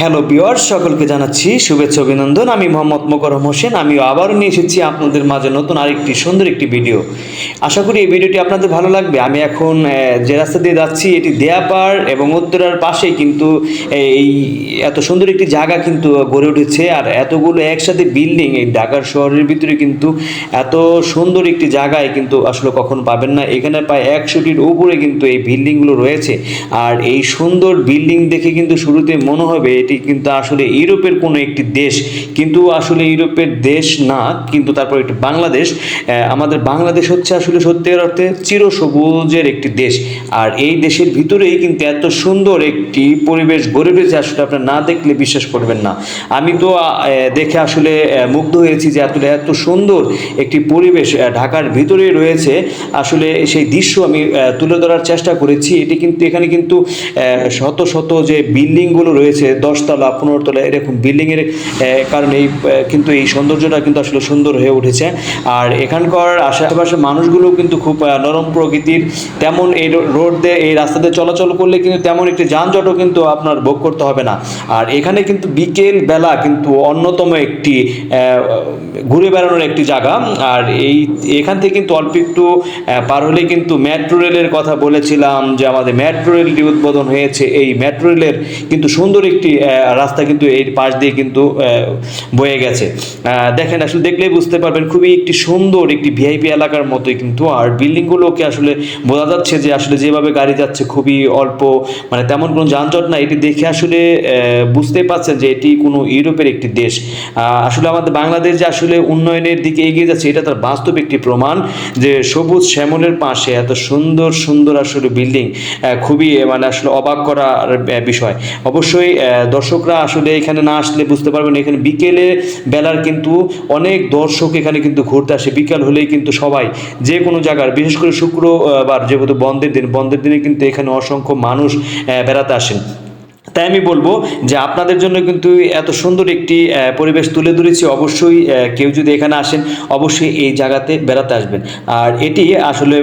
Hello beware সকলকে জানাচ্ছি শুভেচ্ছা, অভিনন্দন। আমি মোহাম্মদ মোকরম হোসেন। আমি আবারও নিয়ে এসেছি আপনাদের মাঝে নতুন আরেকটি সুন্দর একটি ভিডিও আশা করি এই ভিডিওটি আপনাদের ভালো লাগবে। আমি এখন যে রাস্তা দিয়ে যাচ্ছি, এটি দেয়াপাড় এবং উত্তরার পাশে কিন্তু এই এত সুন্দর একটি জায়গা কিন্তু গড়ে উঠেছে। আর এতগুলো একসাথে বিল্ডিং এই ঢাকার শহরের ভিতরে কিন্তু এত সুন্দর একটি জায়গায় কিন্তু আসলে কখনো পাবেন না। এখানে প্রায় একশোটির উপরে কিন্তু এই বিল্ডিংগুলো রয়েছে। আর এই সুন্দর বিল্ডিং দেখে কিন্তু শুরুতে মনে হবে এটি কিন্তু আসলে ইউরোপের কোনো একটি দেশ, কিন্তু আসলে ইউরোপের দেশ না, কিন্তু তারপর একটি বাংলাদেশ। আমাদের বাংলাদেশ হচ্ছে আসলে সত্যিকার অর্থে চিরসবুজের একটি দেশ। আর এই দেশের ভিতরেই কিন্তু এত সুন্দর একটি পরিবেশ গড়ে উঠেছে, আসলে আপনার না দেখলে বিশ্বাস করবেন না। আমি তো দেখে আসলে মুগ্ধ হয়েছি যে আসলে এত সুন্দর একটি পরিবেশ ঢাকার ভিতরে রয়েছে। আসলে সেই দৃশ্য আমি তুলে ধরার চেষ্টা করেছি। এটি কিন্তু, এখানে কিন্তু শত শত যে বিল্ডিংগুলো রয়েছে দশতলা পনেরো তলা এরকম বিল্ডিংয়ের কারণে এই, কিন্তু এই সৌন্দর্যটা কিন্তু আসলে সুন্দর হয়ে উঠেছে। আর এখানকার আশেপাশে মানুষগুলো কিন্তু খুব নরম প্রকৃতির। তেমন এই রোড দিয়ে এই রাস্তা দিয়ে চলাচল করলে কিন্তু তেমন একটি যানজটও কিন্তু আপনার ভোগ করতে হবে না। আর এখানে কিন্তু বিকেল বেলা কিন্তু অন্যতম একটি ঘুরে বেড়ানোর একটি জায়গা। আর এই এখান থেকে কিন্তু অল্প একটু পার হলে কিন্তু মেট্রো রেলের কথা বলেছিলাম যে আমাদের মেট্রো রেলটি উদ্বোধন হয়েছে। এই মেট্রো রেলের কিন্তু সুন্দর একটি রাস্তা কিন্তু এর পাশ দিয়ে কিন্তু বয়ে গেছে। দেখেন আসলে দেখলেই বুঝতে পারবেন খুবই একটি সুন্দর একটি ভিআইপি এলাকার মতোই কিন্তু। আর বিল্ডিংগুলোকে আসলে বোঝা যাচ্ছে যে আসলে যেভাবে গাড়ি যাচ্ছে খুবই অল্প মানে তেমন কোনো যানজট না। এটি দেখে আসলে আহ, বুঝতেই পারছেন যে এটি কোনো ইউরোপের একটি দেশ। আসলে আমাদের বাংলাদেশ যে আসলে উন্নয়নের দিকে এগিয়ে যাচ্ছে এটা তার বাস্তব একটি প্রমাণ যে সবুজ শ্যামলের পাশে এত সুন্দর সুন্দর আসলে বিল্ডিং খুবই মানে আসলে অবাক করার বিষয়। অবশ্যই দর্শকরা আসলে এখানে না আসলে বুঝতে পারবেন, এখানে বিকেলে বেলার কিন্তু অনেক দর্শক এখানে কিন্তু ঘুরতে আসে। বিকেল হলেই কিন্তু সবাই যে কোনো জায়গার, বিশেষ করে শুক্রবার, যেহেতু বন্ধের দিন, বন্ধের দিনে কিন্তু এখানে অসংখ্য মানুষ বেড়াতে আসেন। তাই আমি বলব যে আপনাদের জন্য কিন্তু এত সুন্দর একটি পরিবেশ তুলে ধরেছি। অবশ্যই কেউ যদি এখানে আসেন, অবশ্যই এই জায়গাতে বেড়াতে আসবেন। আর এটি আসলে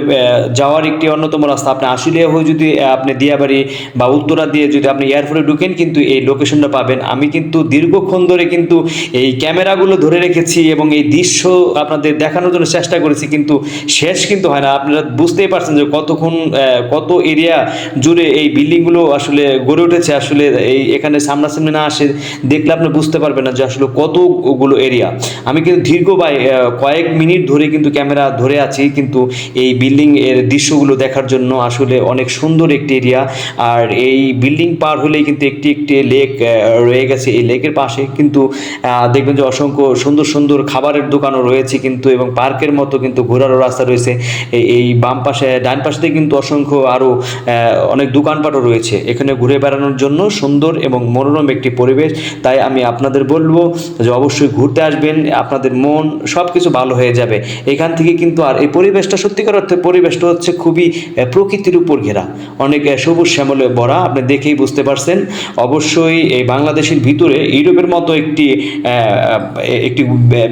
যাওয়ার একটি অন্যতম রাস্তা। আপনি আশুলিয়া হয়ে যদি আপনি দিয়াবাড়ি বা উত্তরা দিয়ে যদি আপনি এয়ারপোর্টে ঢুকেন, কিন্তু এই লোকেশনটা পাবেন। আমি কিন্তু দীর্ঘক্ষণ ধরে কিন্তু এই ক্যামেরাগুলো ধরে রেখেছি এবং এই দৃশ্য আপনাদের দেখানোর জন্য চেষ্টা করেছি, কিন্তু শেষ কিন্তু হয় না। আপনারা বুঝতেই পারছেন যে কতক্ষণ কত এরিয়া জুড়ে এই বিল্ডিংগুলো আসলে গড়ে উঠেছে। আসলে এই এখানে সামনাসামনি না আসে, দেখলে আপনি বুঝতে পারবেন না যে আসলে কতগুলো এরিয়া আমি কিন্তু দীর্ঘ বা কয়েক মিনিট ধরে কিন্তু ক্যামেরা ধরে আছি, কিন্তু এই বিল্ডিং এর দৃশ্যগুলো দেখার জন্য আসলে অনেক সুন্দর একটি এরিয়া আর এই বিল্ডিং পার হলেই কিন্তু একটি একটি লেক রয়ে গেছে এই লেকের পাশে। কিন্তু দেখবেন যে অসংখ্য সুন্দর সুন্দর খাবারের দোকানও রয়েছে কিন্তু এবং পার্কের মতো কিন্তু ঘোরারও রাস্তা রয়েছে। এই- বাম পাশে, ডান পাশে কিন্তু অসংখ্য আরও অনেক দোকানপাটও রয়েছে। এখানে ঘুরে বেড়ানোর জন্য সুন্দর এবং মনোরম একটি পরিবেশ। তাই আমি আপনাদের বলব যে অবশ্যই ঘুরতে আসবেন, আপনাদের মন সব কিছু ভালো হয়ে যাবে। এখান থেকে কিন্তু আর এই পরিবেশটা সত্যিকার অর্থে পরিবেশটা হচ্ছে খুবই প্রকৃতির উপর ঘেরা। অনেক সবুজ শ্যামলে ভরা আপনি দেখেই বুঝতে পারছেন। অবশ্যই এই বাংলাদেশের ভিতরে ইউরোপের মতো একটি একটি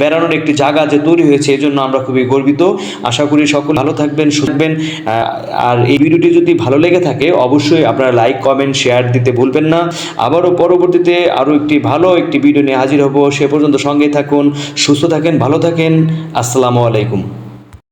বেড়ানোর একটি জায়গা যে তৈরি হয়েছে এই জন্য আমরা খুবই গর্বিত। আশা করি সকল ভালো থাকবেন শুনবেন আর এই ভিডিওটি যদি ভালো লেগে থাকে, অবশ্যই আপনারা লাইক, কমেন্ট, শেয়ার দিতে ভুলবেন না। আবারও পরবর্তীতে আরও একটি ভালো একটি ভিডিও নিয়ে হাজির হব। সে পর্যন্ত সঙ্গে থাকুন, সুস্থ থাকেন, ভালো থাকেন। আসসালামু আলাইকুম।